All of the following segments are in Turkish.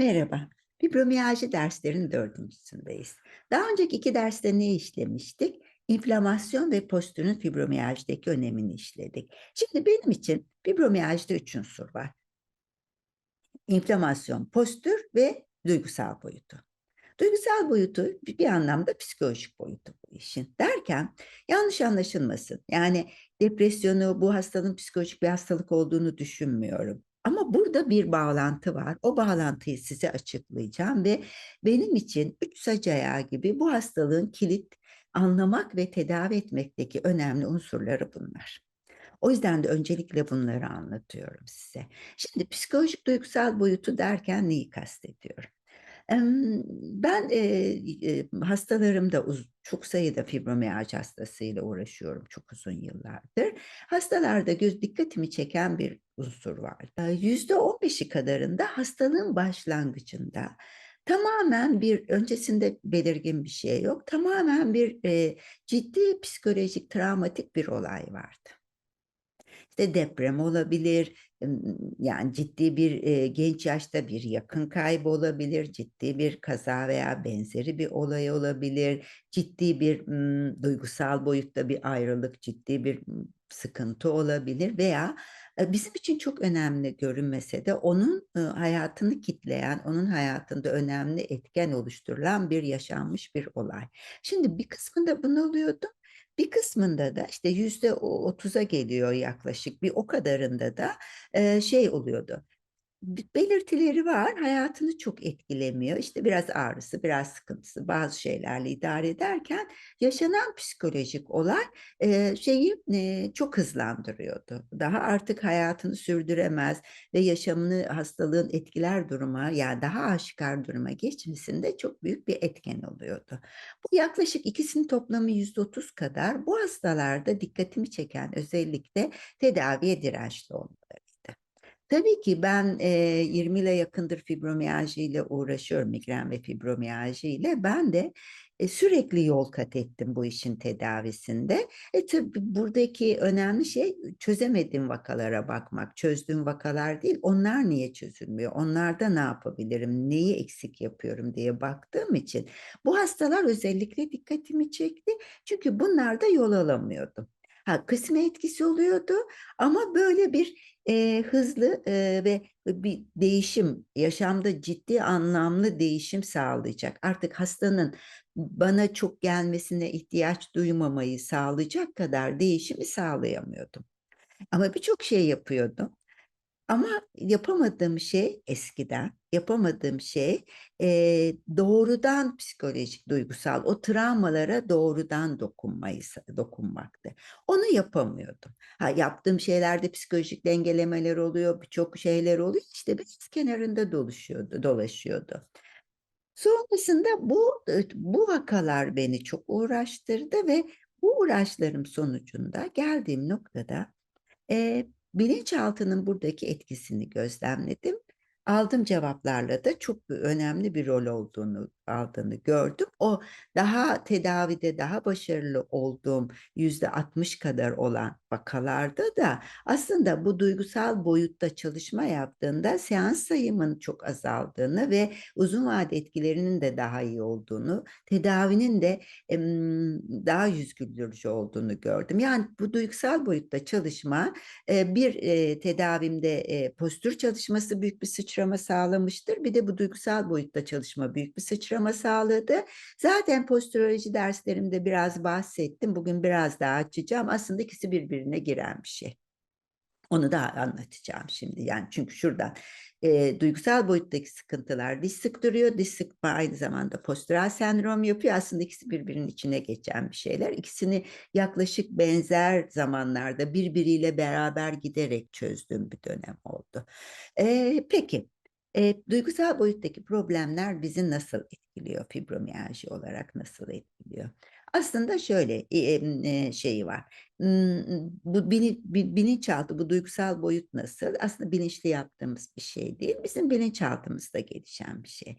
Merhaba. Fibromiyalji derslerinin dördüncüsündeyiz. Daha önceki iki derste ne işlemiştik? İnflamasyon ve postürün fibromiyajideki önemini işledik. Şimdi benim için fibromiyajide üç unsur var. İnflamasyon, postür ve duygusal boyutu. Duygusal boyutu bir anlamda psikolojik boyutu bu işin. Derken yanlış anlaşılmasın. Yani depresyonu bu hastalığın psikolojik bir hastalık olduğunu düşünmüyorum. Ama burada bir bağlantı var. O bağlantıyı size açıklayacağım ve benim için üç saç ayağı gibi bu hastalığın kilit anlamak ve tedavi etmekteki önemli unsurları bunlar. O yüzden de öncelikle bunları anlatıyorum size. Şimdi psikolojik duygusal boyutu derken neyi kastediyorum? Ben, eee, hastalarımda çok sayıda fibromiyalji hastasıyla uğraşıyorum çok uzun yıllardır. Hastalarda göz dikkatimi çeken bir unsur var. Eee, %15'i kadarında hastalığın başlangıcında tamamen bir öncesinde belirgin bir şey yok. Tamamen bir, eee, ciddi psikolojik travmatik bir olay vardı. İşte deprem olabilir, yani ciddi bir, eee, genç yaşta bir yakın kaybı olabilir, ciddi bir kaza veya benzeri bir olay olabilir, ciddi bir, ımm, duygusal boyutta bir ayrılık, ciddi bir, ımm, sıkıntı olabilir veya, eee, bizim için çok önemli görünmese de onun, ııı, hayatını kitleyen, onun hayatında önemli etken oluşturulan bir yaşanmış bir olay. Şimdi bir kısmında bunalıyordum, bir kısmında da işte yüzde otuza geliyor yaklaşık, bir o kadarında da, şey oluyordu, belirtileri var, hayatını çok etkilemiyor. İşte biraz ağrısı, biraz sıkıntısı, bazı şeylerle idare ederken yaşanan psikolojik olay, eee, şeyi, eee, çok hızlandırıyordu. Daha artık hayatını sürdüremez ve yaşamını hastalığın etkiler duruma, yani daha aşikâr duruma geçmesinde çok büyük bir etken oluyordu. Bu yaklaşık ikisinin toplamı %30 kadar. Bu hastalarda dikkatimi çeken özellikle tedaviye dirençli olmalarıydı. Tabii ki ben, eee, 20 yıla yakındır fibromiyaljiyle uğraşıyorum, migren ve fibromiyaljiyle. Ben de, eee, sürekli yol kat ettim bu işin tedavisinde. E, tabii buradaki önemli şey çözemediğim vakalara bakmak, çözdüğüm vakalar değil, onlar niye çözülmüyor, onlarda ne yapabilirim, neyi eksik yapıyorum diye baktığım için bu hastalar özellikle dikkatimi çekti. Çünkü bunlarda yol alamıyordum. Ha, kısmi etkisi oluyordu ama böyle bir, eee, hızlı, eee, ve bir değişim, yaşamda ciddi anlamlı değişim sağlayacak, artık hastanın bana çok gelmesine ihtiyaç duymamayı sağlayacak kadar değişimi sağlayamıyordum. Ama birçok şey yapıyordum. Ama yapamadığım şey eskiden, yapamadığım şey, eee, doğrudan psikolojik, duygusal, o travmalara doğrudan dokunmayı dokunmaktı. Onu yapamıyordum. Ha, yaptığım şeylerde psikolojik dengelemeler oluyor, birçok şeyler oluyor, işte biraz kenarında doluşuyordu dolaşıyordu. Sonrasında bu, bu vakalar beni çok uğraştırdı ve bu uğraşlarım sonucunda geldiğim noktada, eee, bilinçaltının buradaki etkisini gözlemledim. Aldığım cevaplarla da çok önemli bir rol olduğunu aldığını gördüm. O daha tedavide daha başarılı olduğum %60 kadar olan vakalarda da aslında bu duygusal boyutta çalışma yaptığında seans sayımın çok azaldığını ve uzun vade etkilerinin de daha iyi olduğunu, tedavinin de, daha yüz güldürücü olduğunu gördüm. Yani bu duygusal boyutta çalışma, eee, bir, eee, tedavimde, eee, postür çalışması büyük bir sıçrama sağlamıştır. Bir de bu duygusal boyutta çalışma büyük bir sıçrama sağladı. Zaten postüroloji derslerimde biraz bahsettim. Bugün biraz daha açacağım. Aslında ikisi birbirine giren bir şey. Onu da anlatacağım şimdi. Yani çünkü şuradan, eee, duygusal boyuttaki sıkıntılar diş sıktırıyor. Diş sıkma aynı zamanda postürel sendrom yapıyor. Aslında ikisi birbirinin içine geçen bir şeyler. İkisini yaklaşık benzer zamanlarda birbiriyle beraber giderek çözdüğüm bir dönem oldu. Eee, peki, eee, duygusal boyuttaki problemler bizi nasıl etkiliyor? Fibromiyalji olarak nasıl etkiliyor? Aslında şöyle, eee, şeyi var, bu bili bi bilinçaltı, bu duygusal boyut nasıl? Aslında bilinçli yaptığımız bir şey değil, bizim bilinçaltımızda gelişen bir şey.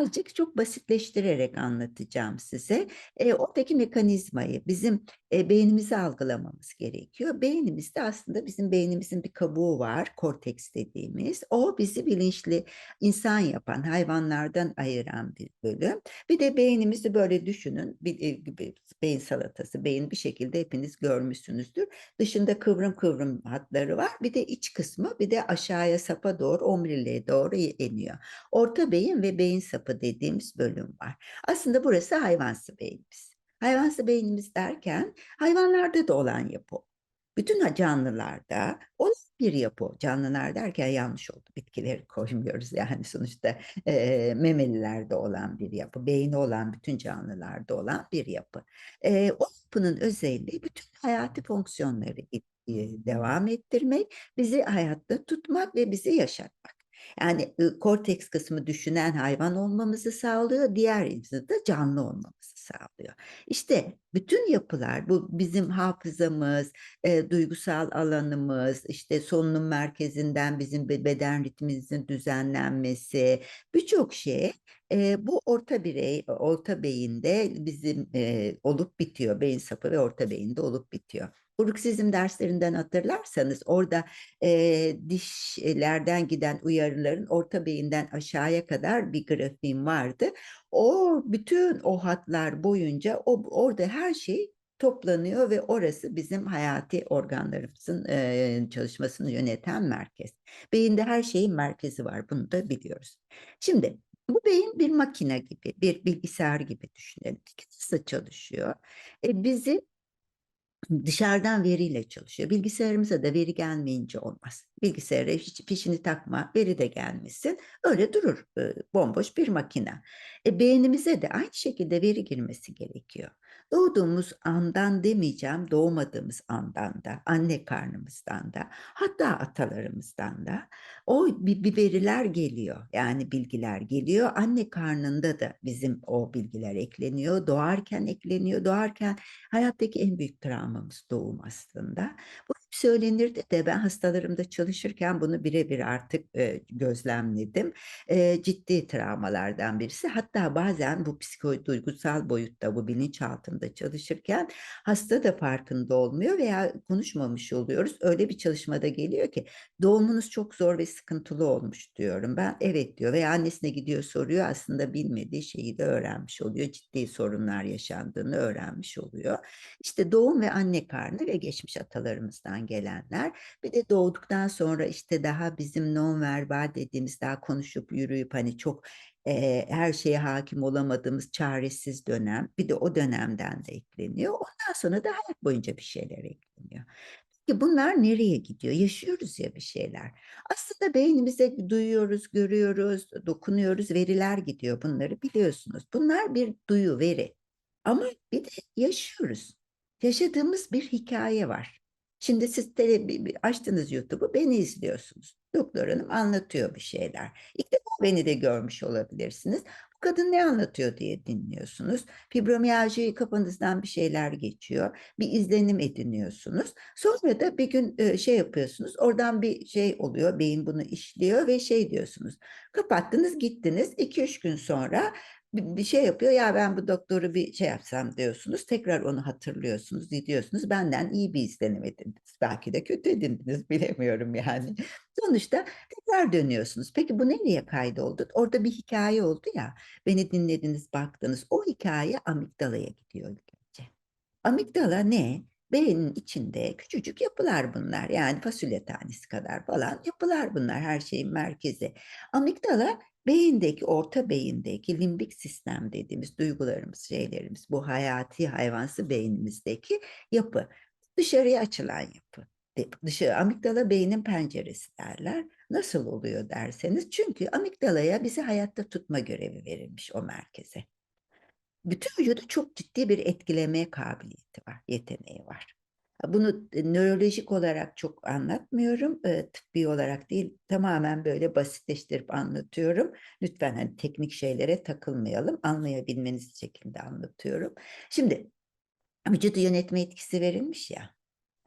Azıcık çok basitleştirerek anlatacağım size. Eee, oradaki mekanizmayı, bizim e, beynimizi algılamamız gerekiyor. Beynimizde aslında bizim beynimizin bir kabuğu var, korteks dediğimiz. O bizi bilinçli insan yapan, hayvanlardan ayıran bir bölüm. Bir de beynimizi böyle düşünün, bir, gibi beyin salatası, beyin bir şekilde hepiniz görmüşsünüzdür. Dışında kıvrım kıvrım hatları var. Bir de iç kısmı, bir de aşağıya sapa doğru, omuriliğe doğru iniyor. Orta beyin ve beyin sapı dediğimiz bölüm var. Aslında burası hayvansı beynimiz. Hayvansı beynimiz derken hayvanlarda da olan yapı. Bütün canlılarda olan bir yapı. Canlılar derken yanlış oldu. Bitkileri koymuyoruz yani sonuçta e, memelilerde olan bir yapı. Beyni olan bütün canlılarda olan bir yapı. E, o yapının özelliği bütün hayati fonksiyonları devam ettirmek, bizi hayatta tutmak ve bizi yaşatmak. Yani korteks kısmı düşünen hayvan olmamızı sağlıyor, diğer da canlı olmamızı sağlıyor. İşte bütün yapılar, bu bizim hafızamız, e, duygusal alanımız, işte solunum merkezinden bizim beden ritmimizin düzenlenmesi, birçok şey e, bu orta birey, orta beyinde bizim e, olup bitiyor. Beyin sapı ve orta beyinde olup bitiyor. Bruksizm derslerinden hatırlarsanız orada e, dişlerden giden uyarıların orta beyinden aşağıya kadar bir grafiğim vardı. O bütün o hatlar boyunca o, orada her şey toplanıyor ve orası bizim hayati organlarımızın e, çalışmasını yöneten merkez. Beyinde her şeyin merkezi var bunu da biliyoruz. Şimdi bu beyin bir makine gibi, bir bilgisayar gibi düşünelim. Nasıl çalışıyor? E, bizi dışarıdan veriyle çalışıyor. Bilgisayarımıza da veri gelmeyince olmaz. Bilgisayara hiç fişini takma, veri de gelmesin. Öyle durur bomboş bir makine. E, beynimize de aynı şekilde veri girmesi gerekiyor. Doğduğumuz andan demeyeceğim, doğmadığımız andan da, anne karnımızdan da, hatta atalarımızdan da o bir, veriler geliyor. Yani bilgiler geliyor. Anne karnında da bizim o bilgiler ekleniyor. Doğarken ekleniyor. Doğarken hayattaki en büyük travmamız doğum aslında. Bu söylenirdi de ben hastalarımda çalışırken bunu birebir artık e, gözlemledim. E, ciddi travmalardan birisi. Hatta bazen bu psikoduygusal boyutta bu bilinçaltında çalışırken hasta da farkında olmuyor veya konuşmamış oluyoruz. Öyle bir çalışmada geliyor ki doğumunuz çok zor ve sıkıntılı olmuş diyorum. Ben evet diyor veya annesine gidiyor soruyor aslında bilmediği şeyi de öğrenmiş oluyor. Ciddi sorunlar yaşandığını öğrenmiş oluyor. İşte doğum ve anne karnı ve geçmiş atalarımızdan gelenler. Bir de doğduktan sonra işte daha bizim non-verbal dediğimiz daha konuşup yürüyüp hani çok e, her şeye hakim olamadığımız çaresiz dönem. Bir de o dönemden de ekleniyor. Ondan sonra da hayat boyunca bir şeyler ekleniyor. Peki bunlar nereye gidiyor? Yaşıyoruz ya bir şeyler. Aslında beynimize duyuyoruz, görüyoruz, dokunuyoruz, veriler gidiyor. Bunları biliyorsunuz. Bunlar bir duyu, veri. Ama bir de yaşıyoruz. Yaşadığımız bir hikaye var. Şimdi siz tele, açtınız YouTube'u, beni izliyorsunuz. Doktor hanım anlatıyor bir şeyler. İlk defa beni de görmüş olabilirsiniz. Bu kadın ne anlatıyor diye dinliyorsunuz. Fibromiyalji kafanızdan bir şeyler geçiyor. Bir izlenim ediniyorsunuz. Sonra da bir gün şey yapıyorsunuz. Oradan bir şey oluyor. Beyin bunu işliyor ve şey diyorsunuz. Kapattınız gittiniz. 2-3 gün sonra bir şey yapıyor ya ben bu doktoru bir şey yapsam diyorsunuz. Tekrar onu hatırlıyorsunuz diyorsunuz benden iyi bir izlenim edindiniz. Belki de kötü edindiniz bilemiyorum yani. Sonuçta tekrar dönüyorsunuz. Peki bu nereye kaydoldu? Orada bir hikaye oldu ya beni dinlediniz baktınız. O hikaye amigdalaya gidiyor önce amigdala ne? Beynin içinde küçücük yapılar bunlar. Yani fasulye tanesi kadar falan yapılar bunlar. Her şeyin merkezi. Amigdala beyindeki, orta beyindeki limbik sistem dediğimiz duygularımız, şeylerimiz, bu hayati hayvansı beynimizdeki yapı. Dışarıya açılan yapı. Dışı, amigdala beynin penceresi derler. Nasıl oluyor derseniz çünkü amigdalaya bizi hayatta tutma görevi verilmiş o merkeze bütün vücudu çok ciddi bir etkilemeye kabiliyeti var, yeteneği var. Bunu e, nörolojik olarak çok anlatmıyorum, tıbbi olarak değil, tamamen böyle basitleştirip anlatıyorum. Lütfen hani teknik şeylere takılmayalım, anlayabilmeniz şekilde anlatıyorum. Şimdi vücudu yönetme etkisi verilmiş ya,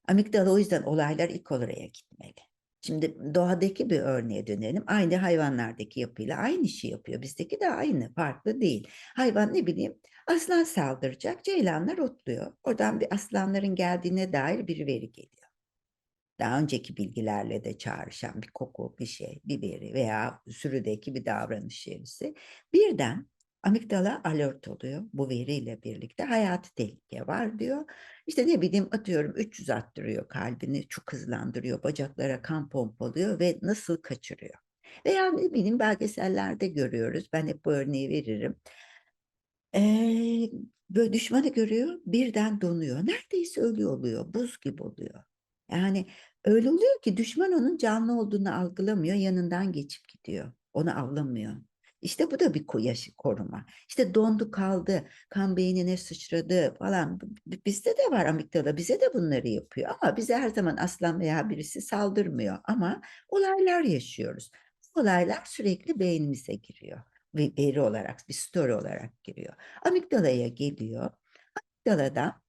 amigdala o yüzden olaylar ilk oraya gitmeli. Şimdi doğadaki bir örneğe dönelim. Aynı hayvanlardaki yapıyla aynı işi yapıyor. Bizdeki de aynı, farklı değil. Hayvan ne bileyim aslan saldıracak, ceylanlar otluyor. Oradan bir aslanların geldiğine dair bir veri geliyor. Daha önceki bilgilerle de çağrışan bir koku, bir şey, bir veri veya sürüdeki bir davranış verisi. Birden amigdala alert oluyor bu veriyle birlikte. Hayati tehlike var diyor. İşte ne bileyim atıyorum 300 attırıyor kalbini, çok hızlandırıyor, bacaklara kan pompalıyor ve nasıl kaçırıyor. Veya ne bileyim belgesellerde görüyoruz. Ben hep bu örneği veririm. Ee, böyle düşmanı görüyor, birden donuyor. Neredeyse ölüyor oluyor, buz gibi oluyor. Yani öyle oluyor ki düşman onun canlı olduğunu algılamıyor, yanından geçip gidiyor. Onu avlamıyor. İşte bu da bir koruma. İşte dondu kaldı, kan beynine sıçradı falan. Bizde de var amigdala, bize de bunları yapıyor. Ama bize her zaman aslan veya birisi saldırmıyor. Ama olaylar yaşıyoruz. Olaylar sürekli beynimize giriyor. Veri olarak, bir story olarak giriyor. Amigdalaya geliyor. Amigdalada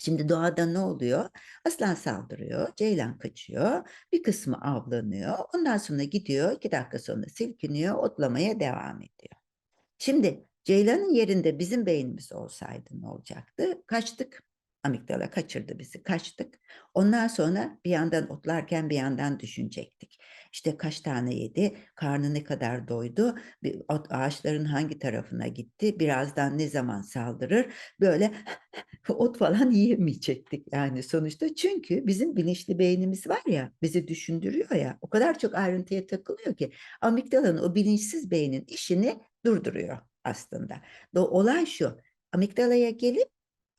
Şimdi doğada ne oluyor? Aslan saldırıyor, ceylan kaçıyor, bir kısmı avlanıyor. Ondan sonra gidiyor, iki dakika sonra silkiniyor, otlamaya devam ediyor. Şimdi ceylanın yerinde bizim beynimiz olsaydı ne olacaktı? Kaçtık. Amigdala kaçırdı bizi, kaçtık. Ondan sonra bir yandan otlarken bir yandan düşünecektik. İşte kaç tane yedi, karnı ne kadar doydu, ağaçların hangi tarafına gitti, birazdan ne zaman saldırır, böyle ot falan yiyemeyecektik yani sonuçta. Çünkü bizim bilinçli beynimiz var ya, bizi düşündürüyor ya, o kadar çok ayrıntıya takılıyor ki amigdalanın o bilinçsiz beynin işini durduruyor aslında. Olay şu, amigdalaya gelip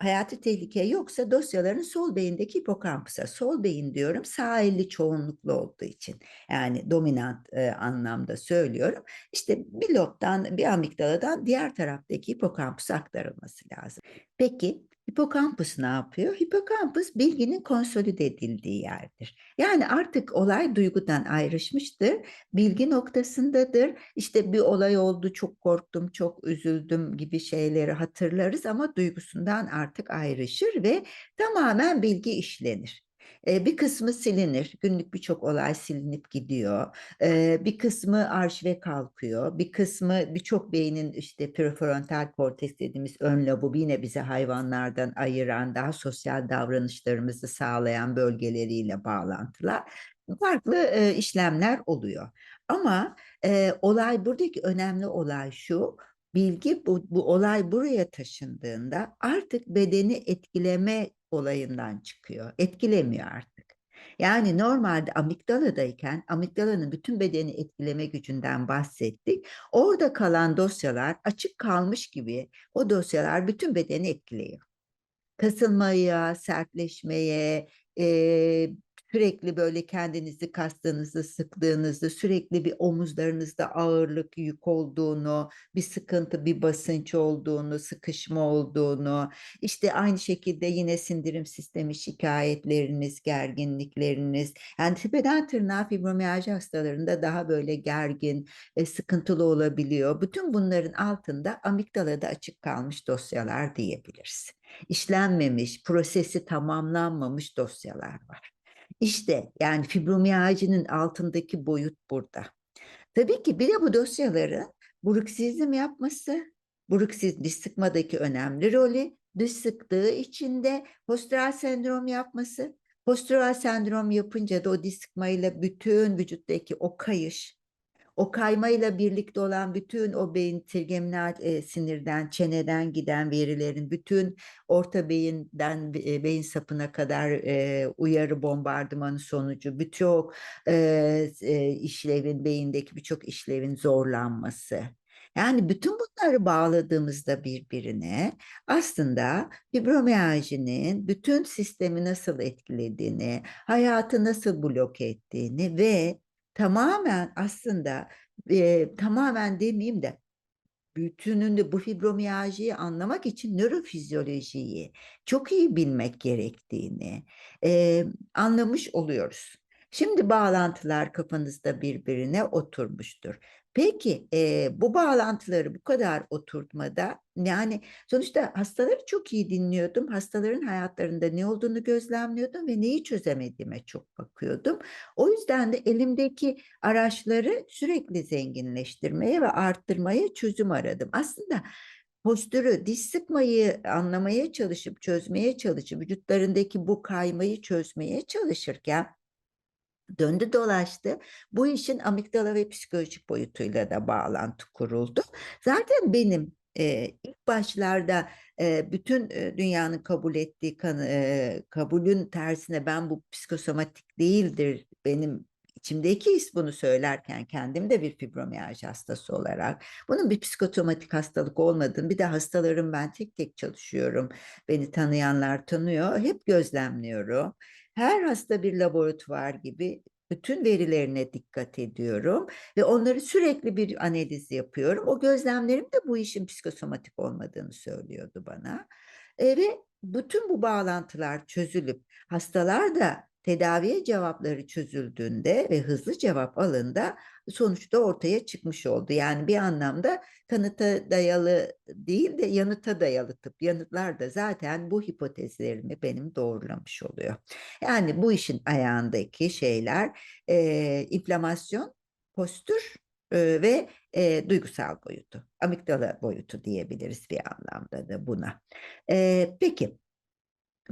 hayati tehlike yoksa dosyaların sol beyindeki hipokampusa, sol beyin diyorum sağ elli çoğunluklu olduğu için yani dominant e, anlamda söylüyorum. İşte bir lobdan bir amigdaladan diğer taraftaki hipokampusa aktarılması lazım. Peki Hipokampus ne yapıyor? Hipokampus bilginin konsolide edildiği yerdir. Yani artık olay duygudan ayrışmıştır. Bilgi noktasındadır. İşte bir olay oldu, çok korktum, çok üzüldüm gibi şeyleri hatırlarız ama duygusundan artık ayrışır ve tamamen bilgi işlenir. Bir kısmı silinir. Günlük birçok olay silinip gidiyor. Bir kısmı arşive kalkıyor. Bir kısmı birçok beynin işte prefrontal korteks dediğimiz ön lobu yine bizi hayvanlardan ayıran, daha sosyal davranışlarımızı sağlayan bölgeleriyle bağlantılar. Farklı işlemler oluyor. Ama olay buradaki önemli olay şu bilgi bu, bu olay buraya taşındığında artık bedeni etkileme olayından çıkıyor. Etkilemiyor artık. Yani normalde amigdaladayken amigdalanın bütün bedeni etkileme gücünden bahsettik. Orada kalan dosyalar açık kalmış gibi o dosyalar bütün bedeni etkiliyor. Kasılmaya, sertleşmeye, e, sürekli böyle kendinizi kastığınızı, sıktığınızı, sürekli bir omuzlarınızda ağırlık, yük olduğunu, bir sıkıntı, bir basınç olduğunu, sıkışma olduğunu, işte aynı şekilde yine sindirim sistemi şikayetleriniz, gerginlikleriniz, yani tepeden tırnağa fibromiyalji hastalarında daha böyle gergin, e, sıkıntılı olabiliyor. Bütün bunların altında amigdalada açık kalmış dosyalar diyebiliriz. İşlenmemiş, prosesi tamamlanmamış dosyalar var. İşte yani fibromiyajinin altındaki boyut burada. Tabii ki bir de bu dosyaları bruksizm yapması, bruksiz diş sıkmadaki önemli rolü, diş sıktığı içinde postural sendrom yapması, postural sendrom yapınca da o diş sıkmayla bütün vücuttaki o kayış, o kaymayla birlikte olan bütün o beyin trigeminal e, sinirden, çeneden giden verilerin bütün orta beyinden e, beyin sapına kadar e, uyarı bombardımanı sonucu birçok e, e, işlevin beyindeki birçok işlevin zorlanması. Yani bütün bunları bağladığımızda birbirine aslında fibromiyajinin bütün sistemi nasıl etkilediğini, hayatı nasıl bloke ettiğini ve tamamen aslında e, tamamen demeyeyim de bütününde bu fibromiyaljiyi anlamak için nörofizyolojiyi çok iyi bilmek gerektiğini e, anlamış oluyoruz. Şimdi bağlantılar kafanızda birbirine oturmuştur. Peki e, bu bağlantıları bu kadar oturtmada yani sonuçta hastaları çok iyi dinliyordum. Hastaların hayatlarında ne olduğunu gözlemliyordum ve neyi çözemediğime çok bakıyordum. O yüzden de elimdeki araçları sürekli zenginleştirmeye ve arttırmaya çözüm aradım. Aslında postürü, diş sıkmayı anlamaya çalışıp çözmeye çalışıp vücutlarındaki bu kaymayı çözmeye çalışırken döndü dolaştı. Bu işin amigdala ve psikolojik boyutuyla da bağlantı kuruldu. Zaten benim e, ilk başlarda e, bütün e, dünyanın kabul ettiği kan, e, kabulün tersine ben bu psikosomatik değildir benim içimdeki his bunu söylerken kendim de bir fibromiyalji hastası olarak bunun bir psikosomatik hastalık olmadığını bir de hastalarım ben tek tek çalışıyorum. Beni tanıyanlar tanıyor. Hep gözlemliyorum. Her hasta bir laboratuvar gibi bütün verilerine dikkat ediyorum ve onları sürekli bir analiz yapıyorum. O gözlemlerim de bu işin psikosomatik olmadığını söylüyordu bana. E, ve bütün bu bağlantılar çözülüp hastalar da tedaviye cevapları çözüldüğünde ve hızlı cevap alında sonuçta ortaya çıkmış oldu. Yani bir anlamda kanıta dayalı değil de yanıta dayalı tıp. Yanıtlar da zaten bu hipotezlerimi benim doğrulamış oluyor. Yani bu işin ayağındaki şeyler e, inflamasyon, postür e, ve e, duygusal boyutu, amigdala boyutu diyebiliriz bir anlamda da buna. E, peki.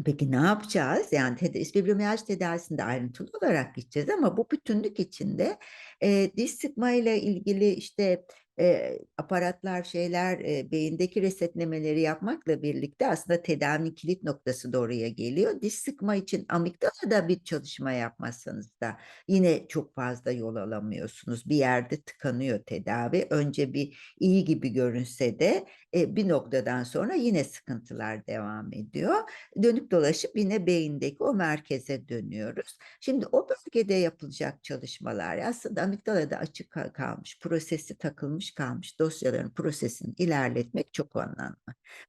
Peki ne yapacağız? Yani ted fibromiyalji tedavisinde ayrıntılı olarak gideceğiz ama bu bütünlük içinde e, diş sıkma ile ilgili işte e, aparatlar, şeyler, e, beyindeki resetlemeleri yapmakla birlikte aslında tedavinin kilit noktası da oraya geliyor. Diş sıkma için amigdalada bir çalışma yapmazsanız da yine çok fazla yol alamıyorsunuz. Bir yerde tıkanıyor tedavi. Önce bir iyi gibi görünse de e, bir noktadan sonra yine sıkıntılar devam ediyor. Dönüp dolaşıp yine beyindeki o merkeze dönüyoruz. Şimdi o bölgede yapılacak çalışmalar aslında amigdalada açık kalmış, prosesi takılmış kalmış dosyaların prosesini ilerletmek çok anlamlı.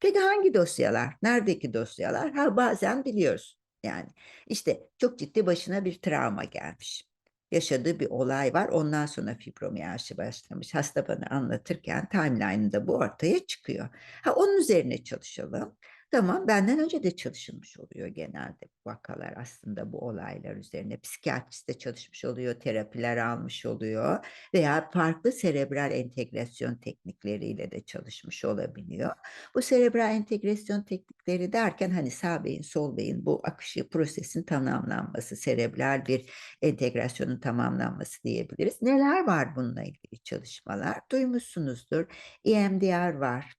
Peki hangi dosyalar? Neredeki dosyalar? Ha bazen biliyoruz. Yani işte çok ciddi başına bir travma gelmiş. Yaşadığı bir olay var. Ondan sonra fibromiyalji başlamış. Hasta bana anlatırken timeline'ında bu ortaya çıkıyor. Ha onun üzerine çalışalım. Tamam benden önce de çalışılmış oluyor genelde vakalar aslında bu olaylar üzerine. Psikiyatrist de çalışmış oluyor, terapiler almış oluyor veya farklı serebral entegrasyon teknikleriyle de çalışmış olabiliyor. Bu serebral entegrasyon teknikleri derken hani sağ beyin, sol beyin bu akışı prosesin tamamlanması, serebral bir entegrasyonun tamamlanması diyebiliriz. Neler var bununla ilgili çalışmalar? Duymuşsunuzdur. EMDR var,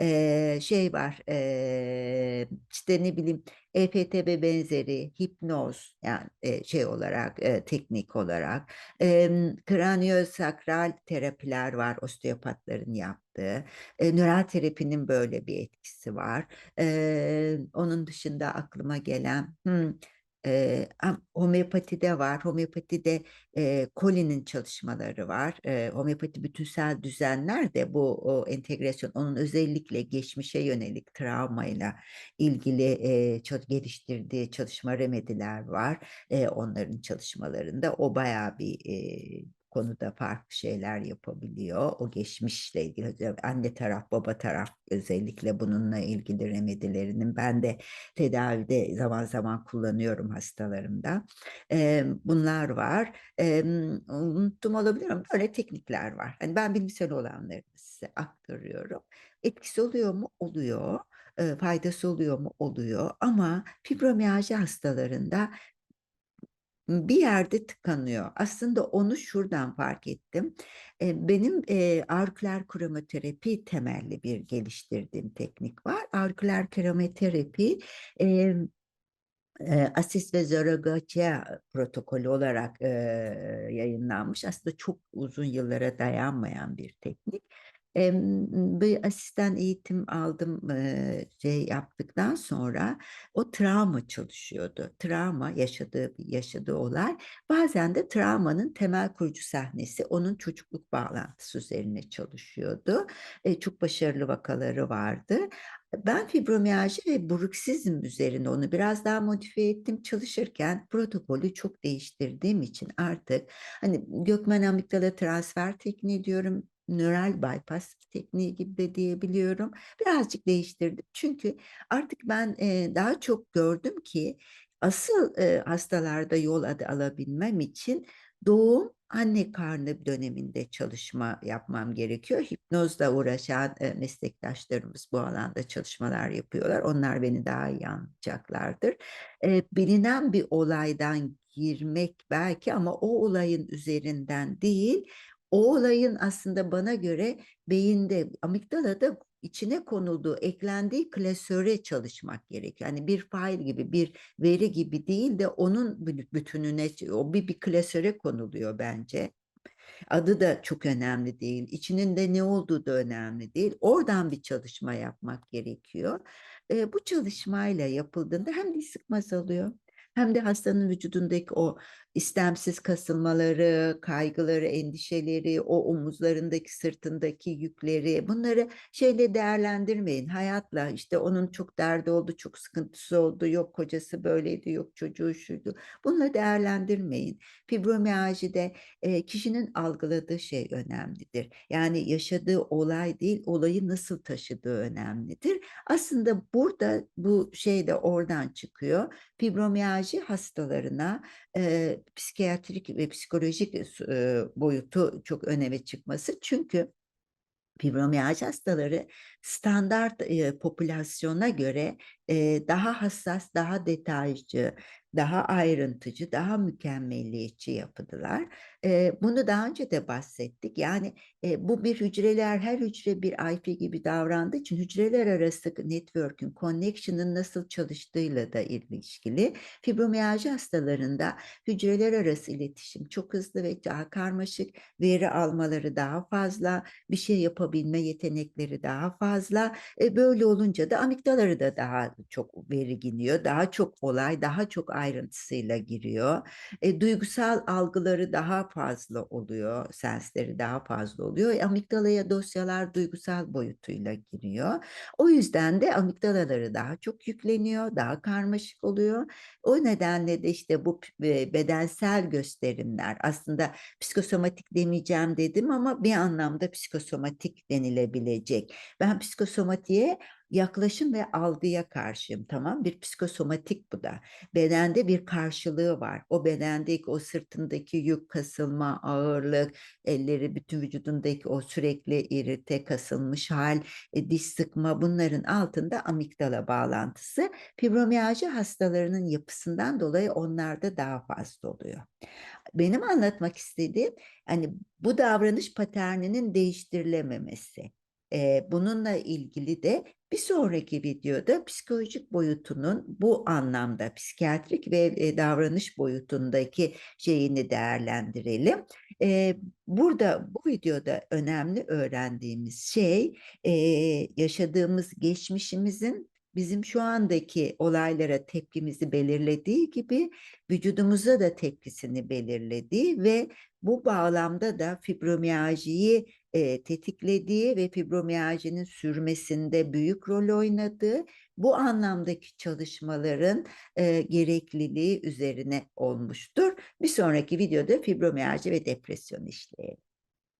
e, şey var e, işte ne bileyim EFTB benzeri hipnoz yani e, şey olarak e, teknik olarak e, kraniosakral terapiler var osteopatların yaptığı. E, nöral terapinin böyle bir etkisi var. E, onun dışında aklıma gelen hmm, e, homeopatide var. Homeopatide e, Collins çalışmaları var. E, homeopati bütünsel düzenler de bu o entegrasyon, onun özellikle geçmişe yönelik travmayla ilgili e, çok geliştirdiği çalışma remediler var. E, onların çalışmalarında o bayağı bir e, konuda farklı şeyler yapabiliyor. O geçmişle ilgili anne taraf, baba taraf özellikle bununla ilgili remedilerinin ben de tedavide zaman zaman kullanıyorum hastalarımda. E, bunlar var. E, unuttum olabilirim. Böyle teknikler var. Hani ben bilimsel olanları size aktarıyorum. Etkisi oluyor mu? Oluyor. Faydası oluyor mu? Oluyor. Ama fibromiyalji hastalarında bir yerde tıkanıyor. Aslında onu şuradan fark ettim. Benim e, aurikular kromaterapi temelli bir geliştirdiğim teknik var. Aurikular kromaterapi e, Asis ve Zorogatia protokolü olarak e, yayınlanmış. Aslında çok uzun yıllara dayanmayan bir teknik bir asistan eğitim aldım şey yaptıktan sonra o travma çalışıyordu. Travma yaşadığı yaşadığı olay bazen de travmanın temel kurucu sahnesi onun çocukluk bağlantısı üzerine çalışıyordu. çok başarılı vakaları vardı. Ben fibromiyalji ve bruksizm üzerine onu biraz daha modifiye ettim. Çalışırken protokolü çok değiştirdiğim için artık hani Gökmen amigdala transfer tekniği diyorum, nöral bypass tekniği gibi de diyebiliyorum. Birazcık değiştirdim. Çünkü artık ben e, daha çok gördüm ki asıl e, hastalarda yol adı alabilmem için doğum anne karnı döneminde çalışma yapmam gerekiyor. Hipnozla uğraşan e, meslektaşlarımız bu alanda çalışmalar yapıyorlar. Onlar beni daha iyi anlayacaklardır. Bilinen bir olaydan girmek belki ama o olayın üzerinden değil, o olayın aslında bana göre beyinde, amigdalada içine konulduğu, eklendiği klasöre çalışmak gerekiyor. Yani bir fail gibi, bir veri gibi değil de onun bütününe, o bir, bir klasöre konuluyor bence. Adı da çok önemli değil. İçinin de ne olduğu da önemli değil. Oradan bir çalışma yapmak gerekiyor. E, bu çalışmayla yapıldığında hem diş sıkması alıyor hem de hastanın vücudundaki o istemsiz kasılmaları, kaygıları, endişeleri, o omuzlarındaki, sırtındaki yükleri bunları şeyle değerlendirmeyin. Hayatla işte onun çok derdi oldu, çok sıkıntısı oldu, yok kocası böyleydi, yok çocuğu şuydu. Bunları değerlendirmeyin. Fibromiyajide e, kişinin algıladığı şey önemlidir. Yani yaşadığı olay değil, olayı nasıl taşıdığı önemlidir. Aslında burada bu şey de oradan çıkıyor. Fibromiyajı hastalarına e, psikiyatrik ve psikolojik e, boyutu çok öneme çıkması. Çünkü fibromiyalji hastaları standart e, popülasyona göre e, daha hassas, daha detaycı, daha ayrıntıcı, daha mükemmelliyetçi yapıdılar. E, bunu daha önce de bahsettik. Yani e, bu bir hücreler, her hücre bir IP gibi davrandığı için hücreler arası network'ün, connection'ın nasıl çalıştığıyla da ilişkili. Fibromiyalji hastalarında hücreler arası iletişim çok hızlı ve daha karmaşık, veri almaları daha fazla, bir şey yapabilme yetenekleri daha fazla. E, böyle olunca da amigdaları da daha çok veri giniyor, daha çok olay, daha çok ayrıntısıyla giriyor. E, duygusal algıları daha fazla oluyor, sensleri daha fazla oluyor. E, amigdalaya dosyalar duygusal boyutuyla giriyor. O yüzden de amigdalaları daha çok yükleniyor, daha karmaşık oluyor. O nedenle de işte bu bedensel gösterimler aslında psikosomatik demeyeceğim dedim ama bir anlamda psikosomatik denilebilecek. Ben psikosomatiğe yaklaşım ve algıya karşıyım tamam? Bir psikosomatik bu da. Bedende bir karşılığı var. O bedendeki o sırtındaki yük kasılma ağırlık elleri bütün vücudundaki o sürekli irite kasılmış hal e, diş sıkma bunların altında amigdala bağlantısı fibromiyalji hastalarının yapısından dolayı onlarda daha fazla oluyor. Benim anlatmak istediğim hani bu davranış paterninin değiştirilememesi e, bununla ilgili de bir sonraki videoda psikolojik boyutunun bu anlamda psikiyatrik ve e, davranış boyutundaki şeyini değerlendirelim. E, burada bu videoda önemli öğrendiğimiz şey e, yaşadığımız geçmişimizin bizim şu andaki olaylara tepkimizi belirlediği gibi vücudumuza da tepkisini belirlediği ve bu bağlamda da fibromiyaljiyi e, tetiklediği ve fibromiyajinin sürmesinde büyük rol oynadığı bu anlamdaki çalışmaların e, gerekliliği üzerine olmuştur. Bir sonraki videoda fibromiyalji ve depresyon işleyelim.